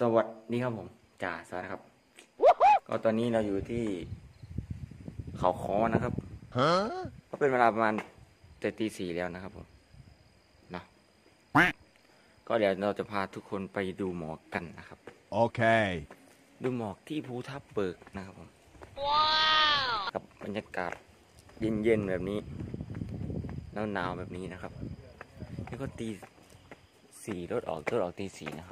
สวัสดีครับผมจ่าสวัสดีครับ ก็ตอนนี้เราอยู่ที่เขาคอนะครับก็เป็นเวลาประมาณแต่ตีสี่แล้วนะครับผมเนาะก็เดี๋ยวเราจะพาทุกคนไปดูหมอกกันนะครับ Okay. ดูหมอกที่ภูทับเบิกนะครับผมกับบรรยากาศเย็นๆแบบนี้หนาวๆแบบนี้นะครับนี่ก็ตีสี่รถออกรถออกตีสี่นะครับ Yeah.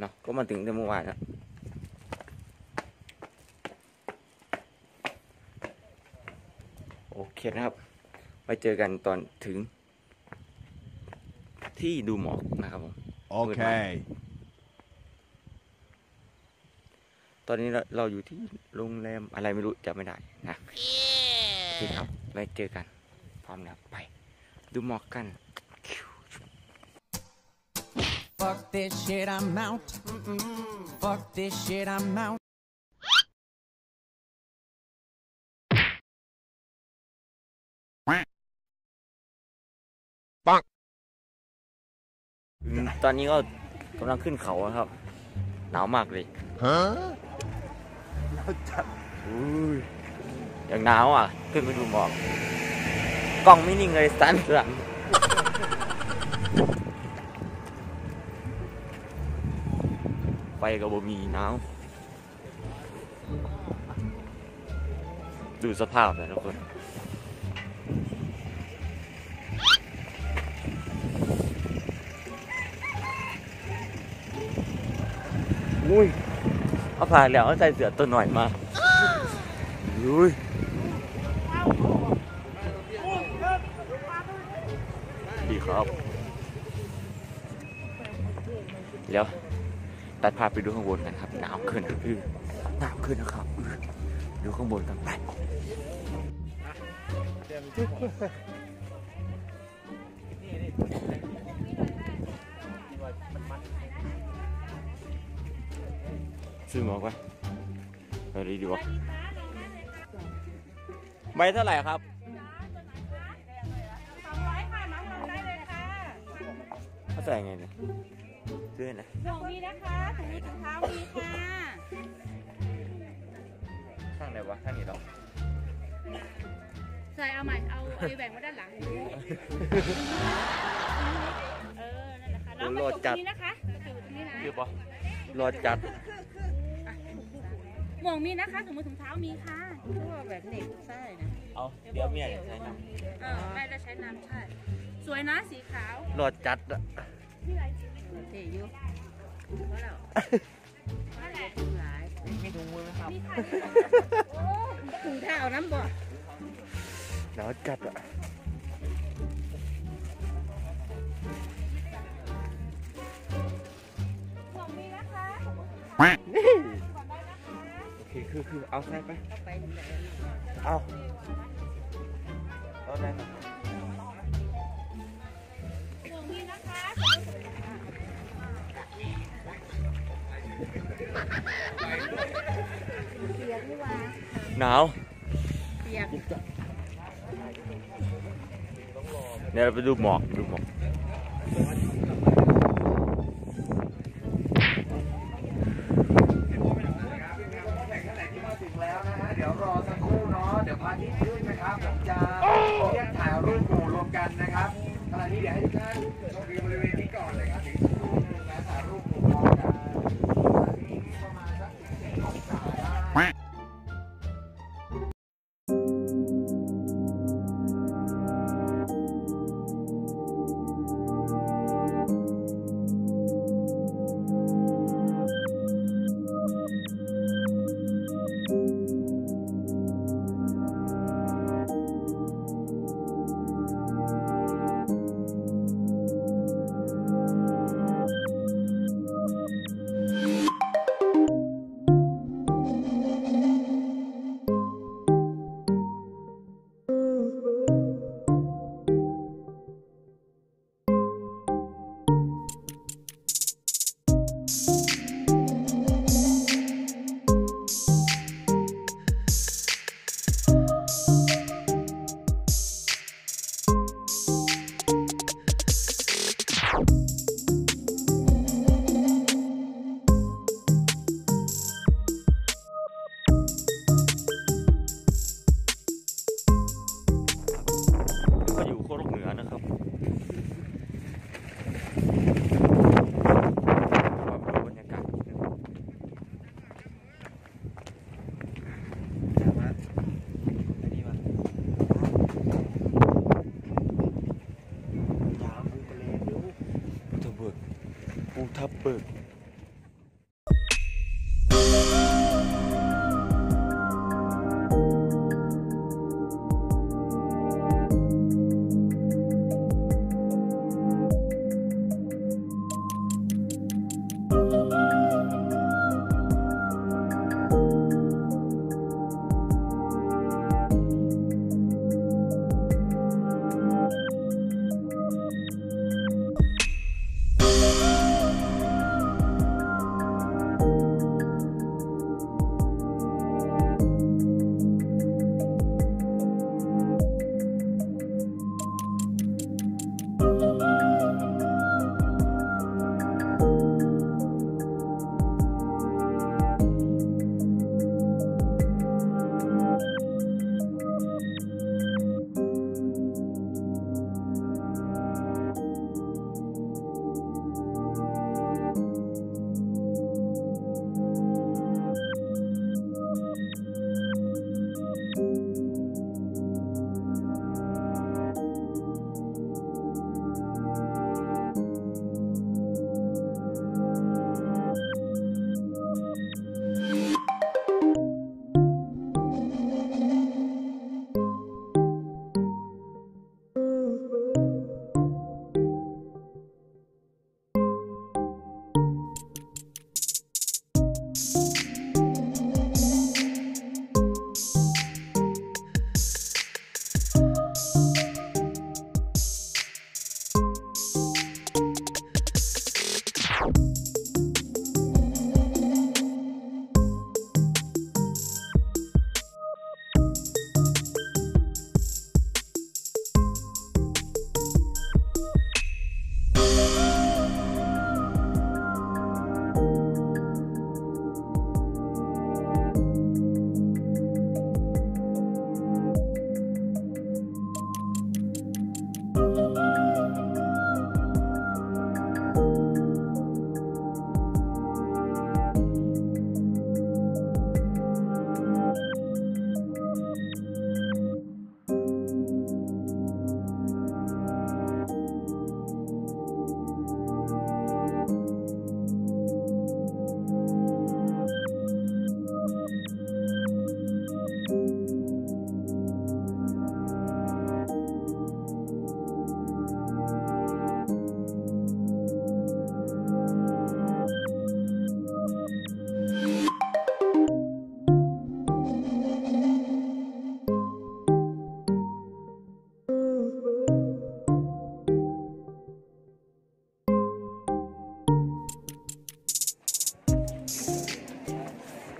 เนาะก็มาถึงแต่เมื่อวานนะโอเคนะครับไปเจอกันตอนถึง ที่ดูหมอกนะครับผม Okay. ตอนนี้เราเราอยู่ที่โรงแรมอะไรไม่รู้จำไม่ได้นะโอเค Yeah. ครับไปเจอกัน พร้อมแล้วไป ดูหมอกกัน Fuck this shit, I'm out. Fuck this shit, I'm out. อืมตอนนี้ก็กำลังขึ้นเขาอะครับ หนาวมากเลย Huh? อุ้ยอย่างหนาวอะ ขึ้นไปดูหมอกกล้องไม่นิ่งเลยสั่นหลัง ฟก็บ่มีนาวดูสภาพนะทุกคนอุ้ยเอาผ่านแล้วเอาใส่เสือตัวหน่อยมาอุ้ยดีครับ เดี๋ยว ตัดภาพไปดูข้างบนกันครับหนาวขึ้นนะอื้อหนาวขึ้นนะครับอื้อดูข้างบนกันไปซื้อหมอกไว้ไปดีดีวะใบเท่าไหร่ครับสองร้อยค่ะน้องลงได้เลยค่ะเขาใส่ไงเนี่ย ซื้อไหนหมวกมีนะคะถุงมือถุงเท้ามีค่ะข้างไหนวะข้างนี้หรอใส่เอาใหม่เอาเอาแบ่งมาด้านหลังเออนั่นแหละค่ะน้องกระจกตรงนี้นะคะกระจกตรงนี้นะคือปะรอจัดหมวกมีนะคะถุงมือถุงเท้ามีค่ะตัวแบบเด็กใช่นะเอาเดี๋ยวเมียใช่ไหมเออแม่จะใช้น้ำใช่ สวยนะสีขาวรอจัดอะ เตะยุเพราะเรานั่นแหละหลายมีถุงมือไหมครับมีค่ะโอ้ถุงเท้าน้ำบ่รอจัดอะหมวกมีนะคะโอเคคือคือเอาใส่ไปเข้าไปถึงไหนเอาเอาได้ครับ หนาวเปียกเดี๋ยวเราไปดูหมอกดูหมอก ถึงแล้วนะฮะเดี๋ยวรอสักครู่เนาะเดี๋ยวพระอาทิตย์ขึ้นนะครับผมจะเรียกถ่ายรูปหมู่รวมกันนะครับขณะนี้เดี๋ยวให้ทุกท่านชมวิวบริเวณนี้ก่อนนะครับถึงสักครู่หนึงนะถ่ายรูปหมู่พร้อมกันตอนนี้ประมาณสักสิบเจ็ดองศา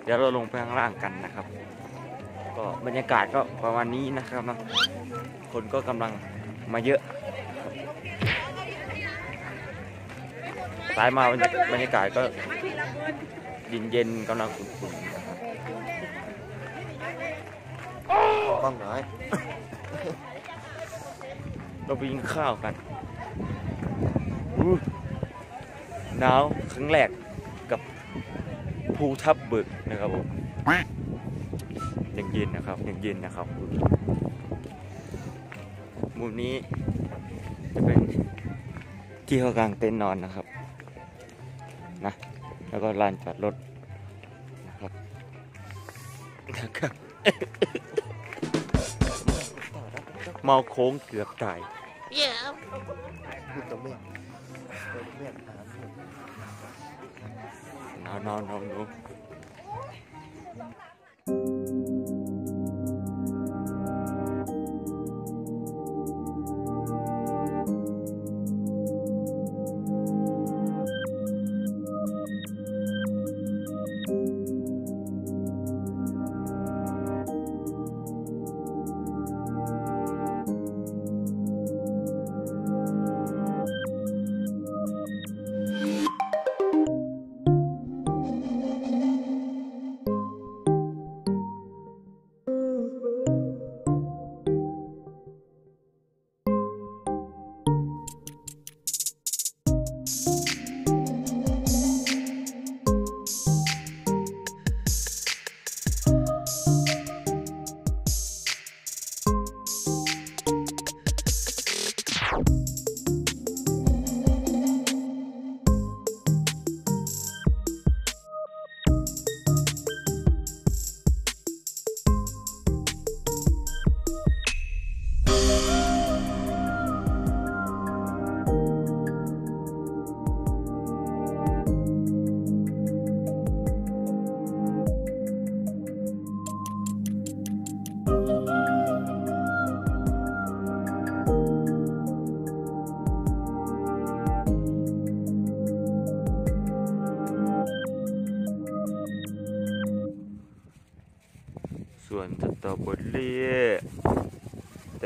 เดี๋ยวเราลงไปข้างล่างกันนะครับ ก็บรรยากาศก็ประมาณนี้นะครับเนาะคนก็กำลังมาเยอะสายมาบรรยากาศก็เย็นเย็นกำลังอุ่นๆนะครับบ้างไหนเราไปกินข้าวกันอู้หนาวครั้งแรกกับ ภูทับเบิกนะครับผมยังเย็นนะครับยังเย็นนะครับ มุมนี้จะเป็นที่เขากางเต็นท์นอนนะครับนะแล้วก็ลานจอดรถนะครับนะครับเมาโค้งเกือบตายพูดกับแม่เปิดแม่ถามนอนนอ นนอน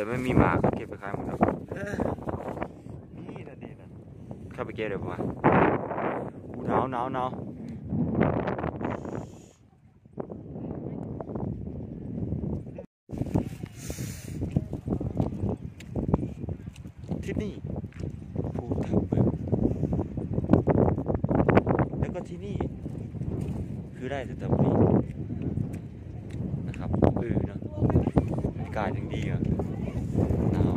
แต่ไม่มีหมากเขาเก็บไปขายหมดแล้วนี่นะนี่นะเข้าไปเก็บเดี๋ยวผมว่าอู้หนาวหนาวหนาวที่นี่ภูทับเบิกแล้วก็ที่นี่ คือได้สตรอเบอรี่นะครับเออเนาะบรรยากาศยังดีอะ หนาว